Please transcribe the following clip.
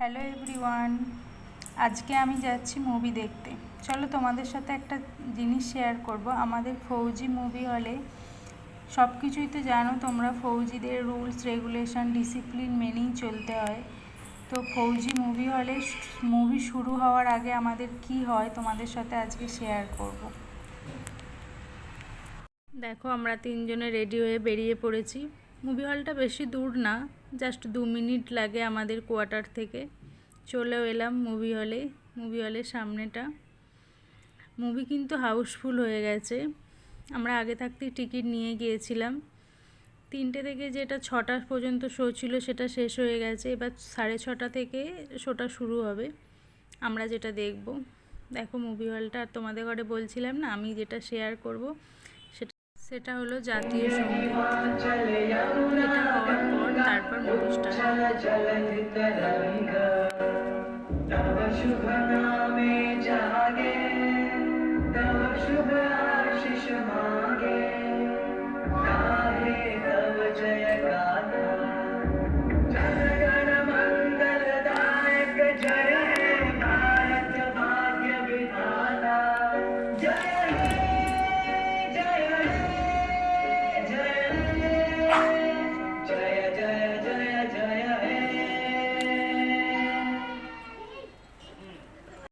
Hello everyone আজকে আমি যাচ্ছি মুভি দেখতে। চলো তোমাদের সাথে একটা জিনিস শেয়ার করব। আমাদের ফৌজি মুভি হলে সব কিছুই তো জানো, তোমরা ফৌজিদের রুলস রেগুলেশন ডিসিপ্লিন মেনেই চলতে হয়। তো ফৌজি মুভি হলে মুভি শুরু হওয়ার আগে আমাদের কি হয় তোমাদের সাথে আজকে শেয়ার করব। দেখো আমরা তিনজনে রেডি হয়ে বেরিয়ে পড়েছি। মুভি হলটা বেশি দূর না জাস্ট দু মিনিট লাগে আমাদের কোয়ার্টার থেকে। চলেও এলাম মুভি হলে মুভি হলের সামনেটা। মুভি কিন্তু হাউসফুল হয়ে গেছে। আমরা আগে থাকতেই টিকিট নিয়ে গিয়েছিলাম। তিনটে থেকে যেটা ছটা পর্যন্ত শো ছিল সেটা শেষ হয়ে গেছে। এবার সাড়ে ছটা থেকে শোটা শুরু হবে। আমরা যেটা দেখব। দেখো মুভি হলটা আর তোমাদের ঘরে বলছিলাম না, আমি যেটা শেয়ার করব, সেটা সেটা হলো জাতীয় সংগীত। তারপর মুভি